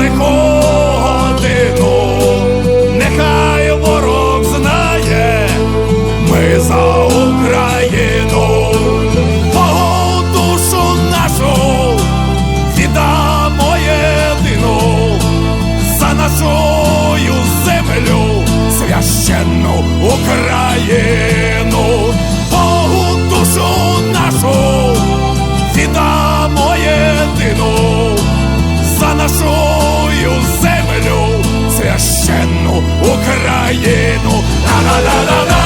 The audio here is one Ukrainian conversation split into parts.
цю лиху годину, нехай ворог знає, ми за Україну, Богу душу нашу віддамо єдину за нашу землю, священну Україну, священну Україну. Ла-ла-ла-ла-лай,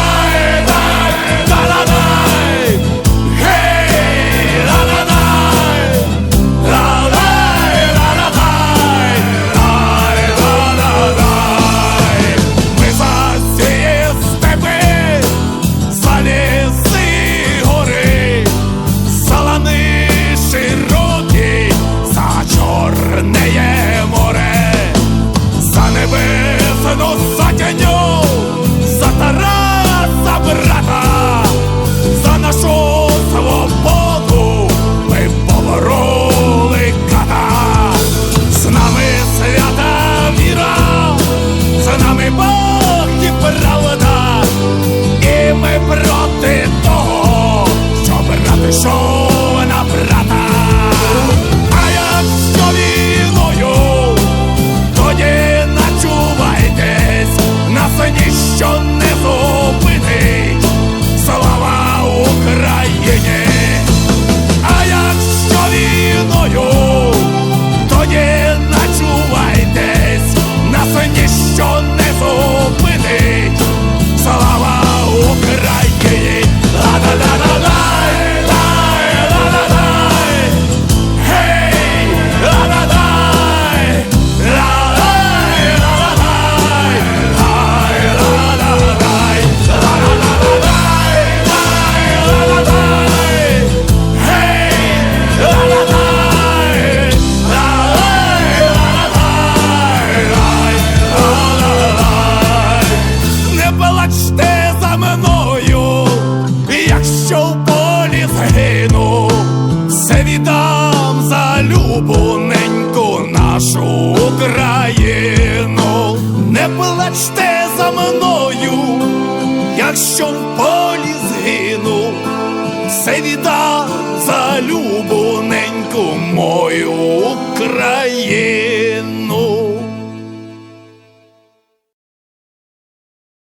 Україні! А якщо війною, тоді начувайтесь, нас ніщо не зупинить. Віддам за любоненьку нашу Україну. Не плачте за мною, якщо в полі згину, все віддам за любоненьку мою Україну.